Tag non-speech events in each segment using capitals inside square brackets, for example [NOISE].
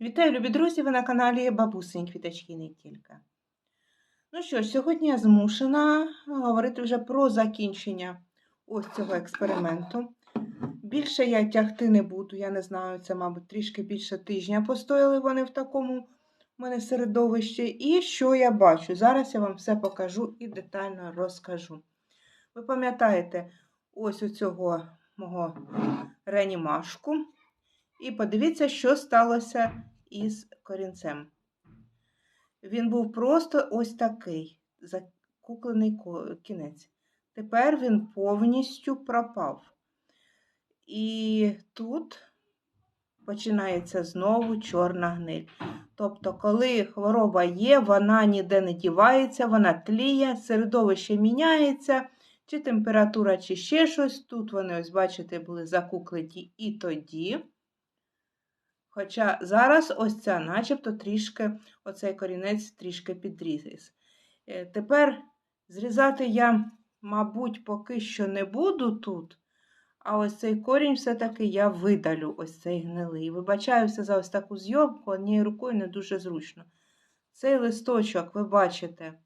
Вітаю, любі друзі! Ви на каналі Бабусині Квіточки не тільки. Ну що ж, сьогодні я змушена говорити вже про закінчення ось цього експерименту. Більше я тягти не буду, я не знаю, це, мабуть, трішки більше тижня постояли вони в такому в мене середовищі. І що я бачу? Зараз я вам все покажу і детально розкажу. Ви пам'ятаєте, ось у цього мого ренімашку. І подивіться, що сталося із корінцем. Він був просто ось такий, закуклений кінець. Тепер він повністю пропав. І тут починається знову чорна гниль. Тобто, коли хвороба є, вона ніде не дівається, вона тліє, середовище міняється, чи температура, чи ще щось. Тут вони, ось, бачите, були закуклені і тоді. Хоча зараз ось ця начебто трішки, оцей корінець трішки підріс. Е, Тепер зрізати я, мабуть, поки що не буду тут, а ось цей корінь все-таки я видалю, ось цей гнилий. Вибачаюся за ось таку зйомку, однією рукою не дуже зручно. Цей листочок, ви бачите,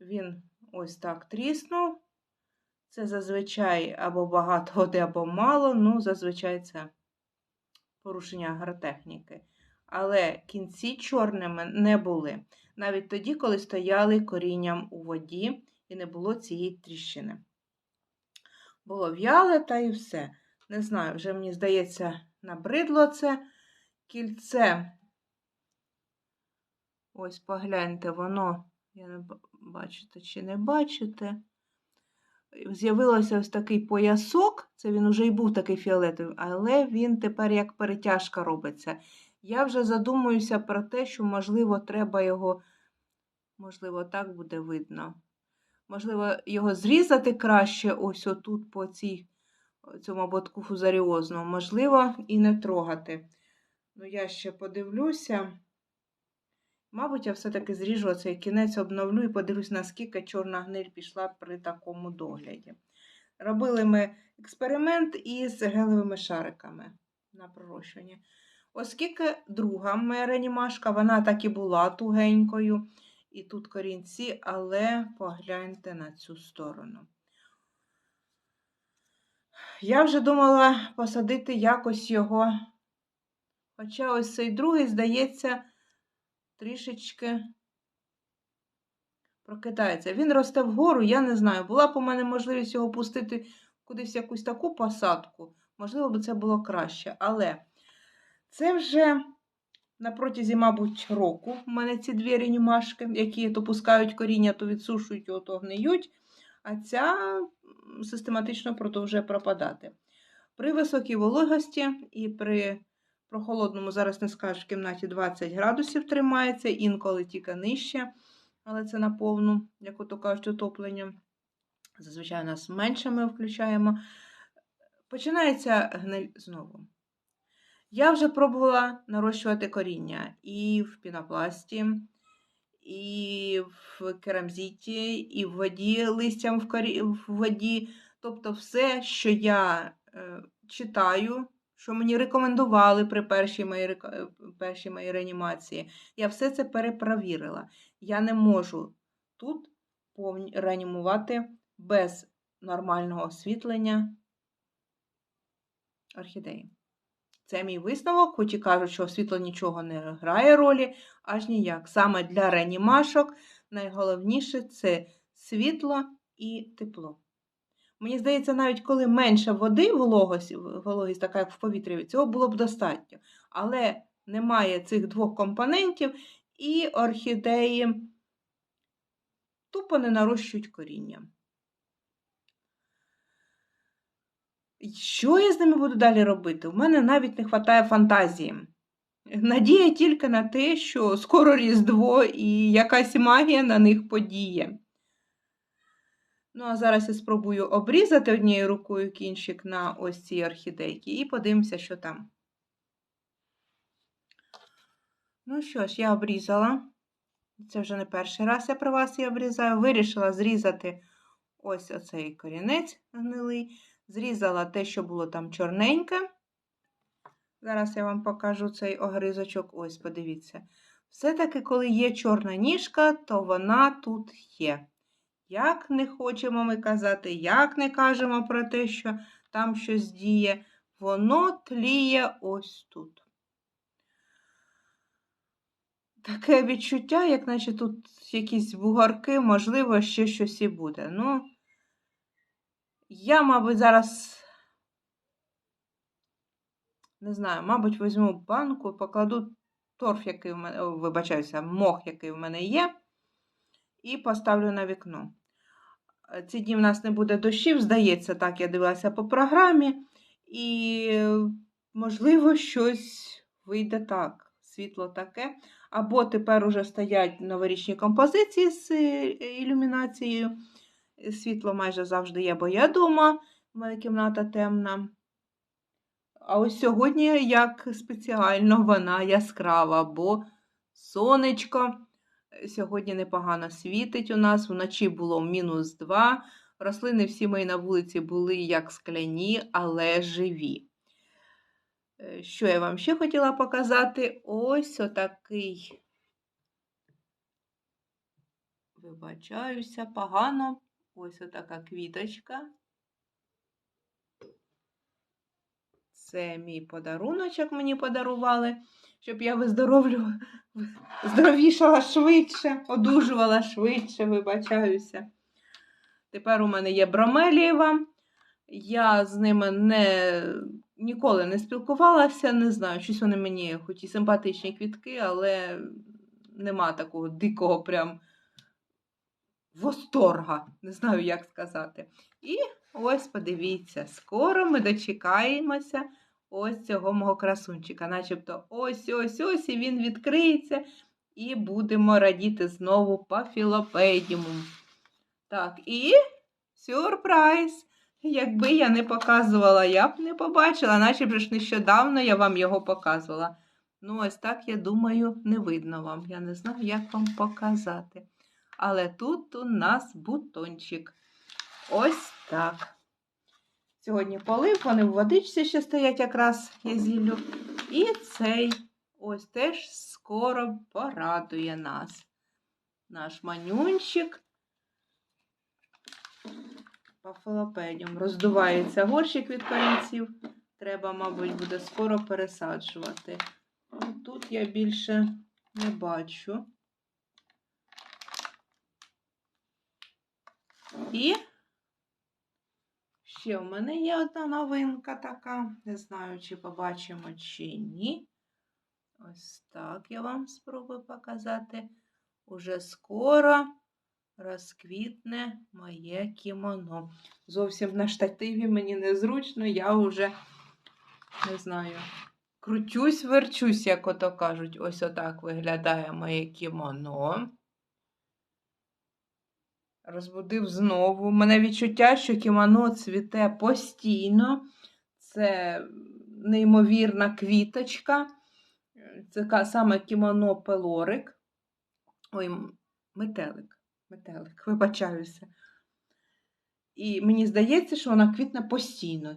він ось так тріснув. Це зазвичай або багато [LAUGHS] або мало, ну, зазвичай це порушення агротехніки. Але кінці чорними не були. Навіть тоді, коли стояли корінням у воді і не було цієї тріщини. Було в'яле та і все. Не знаю, вже мені здається, набридло це кільце. Ось погляньте, воно, я не бачите чи не бачите. З'явилося ось такий поясок, це він уже і був такий фіолетовий, але він тепер як перетяжка робиться. Я вже задумуюся про те, що, можливо, треба його, можливо, так буде видно. Можливо, його зрізати краще ось отут по цій, цьому ободку фузаріозному, можливо, і не трогати. Ну, я ще подивлюся. Мабуть, я все-таки зріжу цей кінець, обновлю і подивлюсь, наскільки чорна гниль пішла при такому догляді. Робили ми експеримент із гелевими шариками на пророщування. Оскільки друга моя ренімашка, вона так і була тугенькою, і тут корінці, але погляньте на цю сторону. Я вже думала посадити якось його, хоча ось цей другий, здається, трішечки прокидається. Він росте вгору, я не знаю. Була б у мене можливість його пустити кудись в якусь таку посадку, можливо, б це було краще. Але це вже на протязі, мабуть, року у мене ці дві ренімашки, які то пускають коріння, то відсушують його, то гниють, а ця систематично продовжує пропадати. При високій вологості і при прохолодному, зараз не скажеш, в кімнаті 20 градусів тримається, інколи тільки нижче, але це на повну, як ото кажуть, отоплення. Зазвичай у нас менше ми включаємо. Починається гниль знову. Я вже пробувала нарощувати коріння і в пінопласті, і в керамзиті, і в воді листям в, корі... в воді. Тобто все, що я е, читаю, що мені рекомендували при першій моїй, першій моїй реанімації, я все це перепровірила. Я не можу тут реанімувати без нормального освітлення орхідеї. Це мій висновок, хоч і кажуть, що світло нічого не грає ролі, аж ніяк. Саме для реанімашок найголовніше це світло і тепло. Мені здається, навіть коли менше води, вологість, вологість така як в повітрі, цього було б достатньо. Але немає цих двох компонентів, і орхідеї тупо не нарощують коріння. Що я з ними буду далі робити? У мене навіть не вистачає фантазії. Надія тільки на те, що скоро Різдво і якась магія на них подіє. Ну, а зараз я спробую обрізати однією рукою кінчик на ось цій орхідейки і подивимося, що там. Ну що ж, я обрізала. Це вже не перший раз я при вас її обрізаю. Вирішила зрізати ось оцей корінець гнилий. Зрізала те, що було там чорненьке. Зараз я вам покажу цей огризочок. Ось, подивіться. Все-таки, коли є чорна ніжка, то вона тут є. Як не хочемо ми казати, як не кажемо про те, що там щось діє, воно тліє ось тут. Таке відчуття, як наче тут якісь бугорки, можливо, ще щось і буде. Ну, я, мабуть, зараз, не знаю, мабуть, візьму банку, покладу торф, який в мене, вибачаюся, мох, який в мене є, і поставлю на вікно. Е, Ці дні в нас не буде дощів, здається, так, я дивилася по програмі, і, можливо, щось вийде так, світло таке. Або тепер уже стоять новорічні композиції з е, ілюмінацією. Світло майже завжди є, бо я вдома, в мене кімната темна. А ось сьогодні, як спеціально, вона яскрава, бо сонечко сьогодні непогано світить у нас. Вночі було мінус 2. Рослини всі мої на вулиці були як скляні, але живі. Е, Що я вам ще хотіла показати? Ось отакий. Вибачаюся, погано. Ось отака квіточка. Це мій подаруночок мені подарували, щоб я виздоровлю, здоровішала швидше, одужувала швидше, вибачаюся. Тепер у мене є бромелієва. Я з ними не, ніколи не спілкувалася, не знаю, щось вони мені, хоч і симпатичні квітки, але нема такого дикого прям восторга, не знаю, як сказати. І ось подивіться, скоро ми дочекаємося ось цього мого красунчика. Начебто ось ось ось і він відкриється, і будемо радіти знову пафілопедімум. Так, і сюрприз! Якби я не показувала, я б не побачила, наче ж нещодавно я вам його показувала. Ну, ось так, я думаю, не видно вам. Я не знаю, як вам показати. Але тут у нас бутончик. Ось так. Сьогодні полив, вони в водичці ще стоять якраз я зіллю. І цей ось теж скоро порадує нас. Наш манюнчик. Пафолопедіум. Роздувається горщик від корінців. Треба, мабуть, буде скоро пересаджувати. Тут я більше не бачу. І ще в мене є одна новинка така. Не знаю, чи побачимо, чи ні. Ось так я вам спробую показати. Уже скоро розквітне моє кімоно. Зовсім на штативі мені незручно, я вже не знаю. Крутюсь, верчусь, як ото кажуть. Ось отак виглядає моє кімоно. Розбудив знову. У мене відчуття, що кімоно цвіте постійно. Це неймовірна квіточка. Це саме кімоно пелорик. Ой, метелик. Метелик, [LAUGHS] вибачаюся. І мені здається, що вона квітне постійно.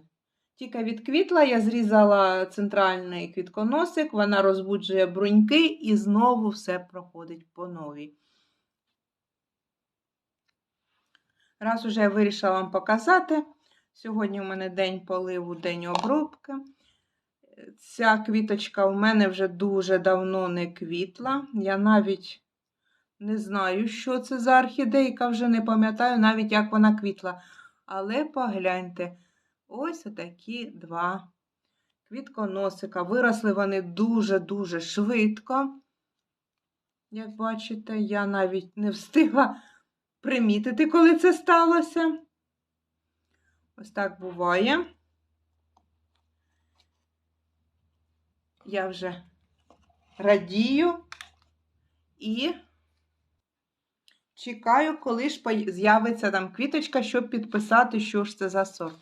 Тільки відквітла, я зрізала центральний квітконосик, вона розбуджує бруньки і знову все проходить по новій. Раз уже я вирішила вам показати. Сьогодні у мене день поливу, день обробки. Ця квіточка у мене вже дуже давно не квітла. Я навіть не знаю, що це за орхідейка, вже не пам'ятаю навіть, як вона квітла. Але погляньте, ось такі два квітконосика. Виросли вони дуже-дуже швидко. Як бачите, я навіть не встигла примітити, коли це сталося. Ось так буває. Я вже радію і чекаю, коли ж з'явиться там квіточка, щоб підписати, що ж це за сорт.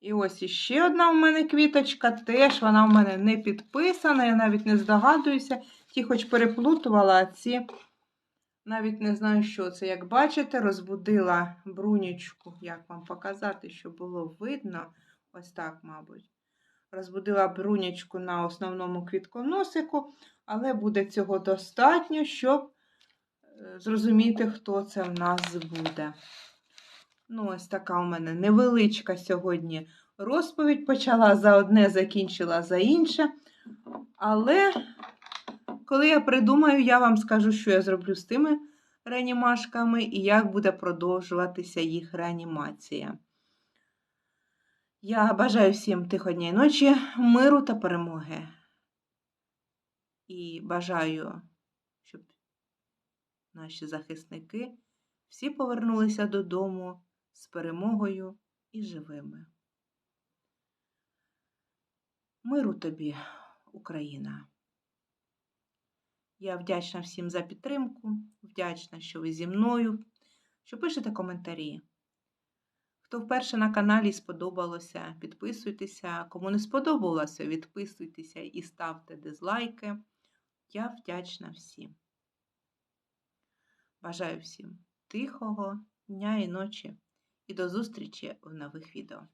І ось іще одна у мене квіточка, теж вона у мене не підписана, я навіть не здогадуюся. Ті хоч переплутувала, ці навіть не знаю, що це. Як бачите, розбудила брунічку. Як вам показати, щоб було видно? Ось так, мабуть. розбудила брунячку на основному квітконосику, але буде цього достатньо, щоб е, зрозуміти, хто це в нас буде. Ну, ось така у мене невеличка сьогодні розповідь. Почала за одне, закінчила за інше. Але коли я придумаю, я вам скажу, що я зроблю з тими реанімашками і як буде продовжуватися їх реанімація. Я бажаю всім тиходній ночі, миру та перемоги. І бажаю, щоб наші захисники всі повернулися додому з перемогою і живими. Миру тобі, Україна! Я вдячна всім за підтримку, вдячна, що ви зі мною, що пишете коментарі. Хто вперше на каналі сподобалося, підписуйтеся. Кому не сподобалося, відписуйтеся і ставте дизлайки. Я вдячна всім. Бажаю всім тихого дня і ночі і до зустрічі в нових відео.